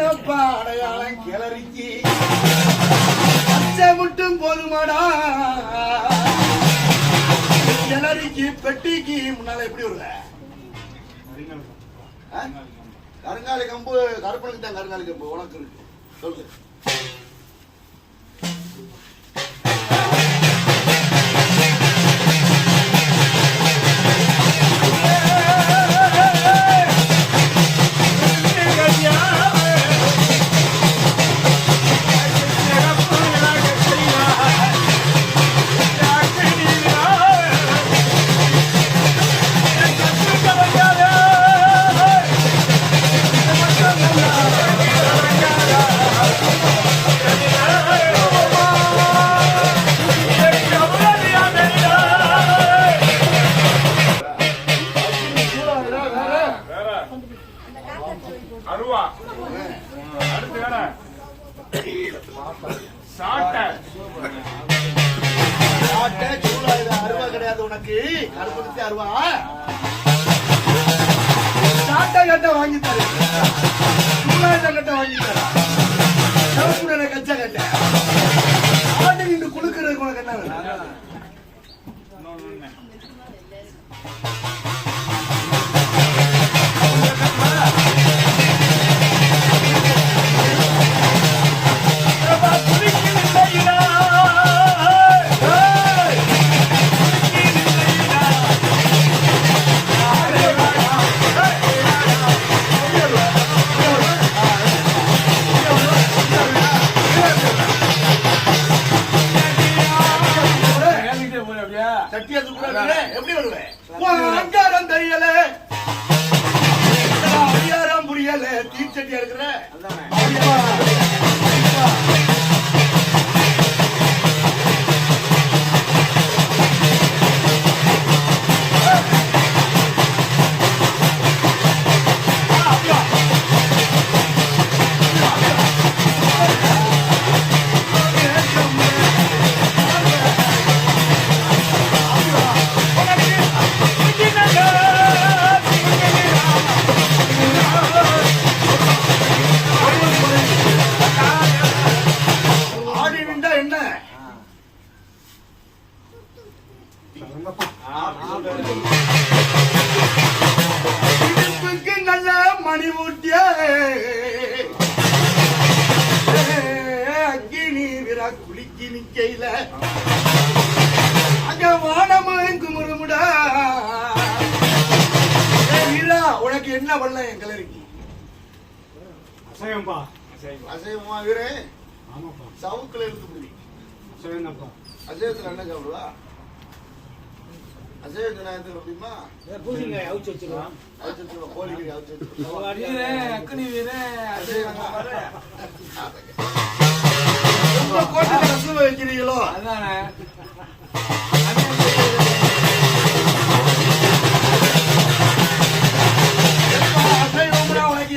என்னப்பா அடையாளம் கிளறிக்கு. பச்சை மட்டும் போதுமாடா. கிளறிக்கு பெட்டிக்கு முன்னால எப்படி வருவ? ஆ? கருங்காலி கம்பு கருப்பனுக்கு தான் கருங்காலி கம்பு உனக்கு இருக்கு. சொல்லு. கிடையாது உனக்கு அருவா டாட்டா கட்ட வாங்கி தரு சூடாட்ட கட்ட வாங்கி தர சிவப்புடனை கச்ச கட்ட. ஆட்டு நின்று குளுக்கிறதுக்கு உனக்கு என்ன வேணும்? எப்படி வருவேன்? அதிகாரம் புரியல. தீச்சட்டியா இருக்கிற? இடுப்புக்கு நல்ல மணி ஊட்டிய அக்கினி விரா குளிக்கி நிக்கையில அங்க வானமும் குமுறுமுடா ஏய் வீரா உனக்கு என்ன பண்ண என் கலரிக்கு அசையம்பா அசைவமா. வீரே ஆமாப்பா. சவுக்குல இருந்து அசையங்கப்பா அசைவத்துல என்ன சாப்பிடுவா? அசைவத்துல என்ன முடியுமா? பூசிங்காய் அவிச்சு வச்சிருவான் அவிச்சு வச்சிருவா, கோழிக்கறி அவிச்சு வச்சிருவா. வீரே அக்கனி வீரே ரொம்ப கோட்டுக்கு ரசம் வைக்கிறீங்களோ? அதானே.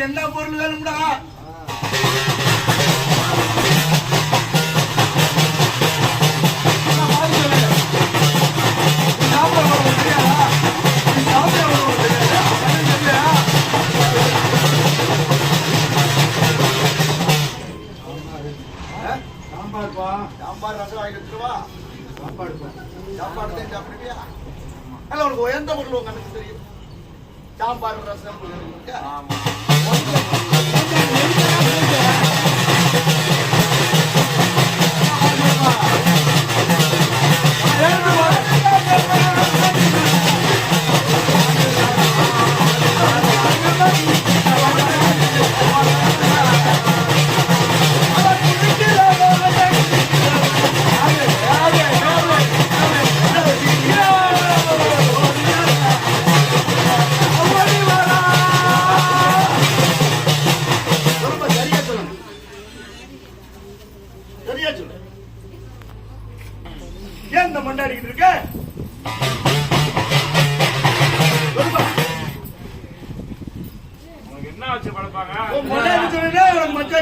என்ன பொருள் வேணும்டா? சாம்பார்ப்பா? சாம்பார் ரசம் வாங்கி வச்சிருவா சாப்பாடுப்பா. சாப்பாடு தான் சாப்பிடுவியா? அல்ல உனக்கு உயர்ந்த பொருள் உங்க கண்ணுக்கு தெரியும். சாம்பார் ரசம். ஆமா. சரியா சொல்லு. ஏன் இந்த மண்டாடிக்கிட்டு இருக்க? என்ன வச்சு பழப்பாங்க உனக்கு